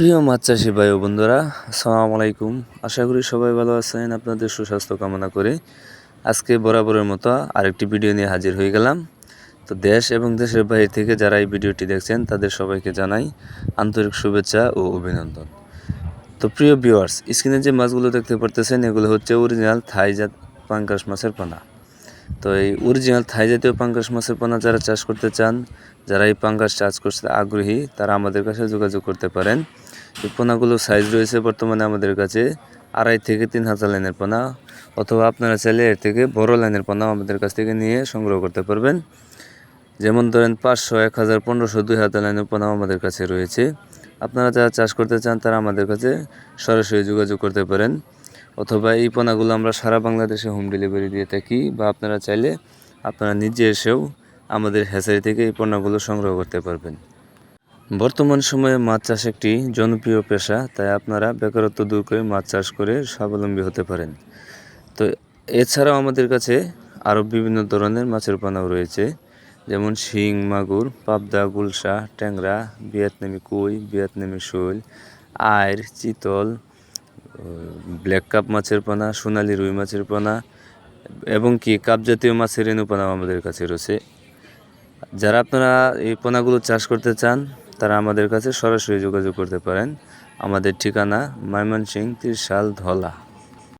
প্রিয় মাছ চাষি ভাই বন্ধুরা, আসসালামু আলাইকুম। আশা করি সবাই ভালো আছেন, আপনাদের সুস্বাস্থ্য কামনা করে। আজকে বরাবরের মতো আরেকটি ভিডিও নিয়ে হাজির হয়ে গেলাম। তো দেশ এবং দেশের বাইরে থেকে যারা এই ভিডিওটি দেখছেন, তাদের সবাইকে জানাই আন্তরিক শুভেচ্ছা ও অভিনন্দন। তো প্রিয় ভিউয়ার্স স্ক্রিনে যে মাছগুলো দেখতে পারতেছেন, এগুলো হচ্ছে অরিজিনাল থাইজাত পাঙ্কাশ মাছের পানা। তো এই অরিজিনাল থাই জাতীয় পাঙ্কাশ মাছের পোনা যারা চাষ করতে চান, যারা এই পাঙ্কাশ চাষ করতে আগ্রহী, তারা আমাদের কাছে যোগাযোগ করতে পারেন। পোনাগুলো সাইজ রয়েছে বর্তমানে আমাদের কাছে আড়াই থেকে তিন হাজার লাইনের পোনা, অথবা আপনারা চাইলে এর থেকে বড় লাইনের পোনাও আমাদের কাছ থেকে নিয়ে সংগ্রহ করতে পারবেন। যেমন ধরেন পাঁচশো, এক হাজার, পনেরোশো, দুই হাজার লাইনের পোনাও আমাদের কাছে রয়েছে। আপনারা যারা চাষ করতে চান তারা আমাদের কাছে সরাসরি যোগাযোগ করতে পারেন। অথবা এই পোনাগুলো আমরা সারা বাংলাদেশে হোম ডেলিভারি দিয়ে থাকি বা আপনারা চাইলে আপনারা নিজে এসেও আমাদের হ্যাচারি থেকে এই পণ্যগুলো সংগ্রহ করতে পারবেন। বর্তমান সময়ে মাছ চাষ একটি জনপ্রিয় পেশা, তাই আপনারা বেকারত্ব দূর করে মাছ চাষ করে স্বাবলম্বী হতে পারেন। তো এছাড়াও আমাদের কাছে আরও বিভিন্ন ধরনের মাছের পানাও রয়েছে, যেমন শিং, মাগুর, পাবদা, গুলশা, ট্যাংরা, ভিয়েতনামি কই, ভিয়েতনামি শৈল আয়ের চিতল ব্ল্যাক কাপ মাছের পানা, সোনালি রুই মাছের পানা, এবং কি কাপ জাতীয় মাছের রেণু পোনাও আমাদের কাছে রয়েছে। যারা আপনারা এই পোনাগুলো চাষ করতে চান তারা আমাদের কাছে সরাসরি যোগাযোগ করতে পারেন। আমাদের ঠিকানা ময়মনসিং ত্রিশাল ধলা।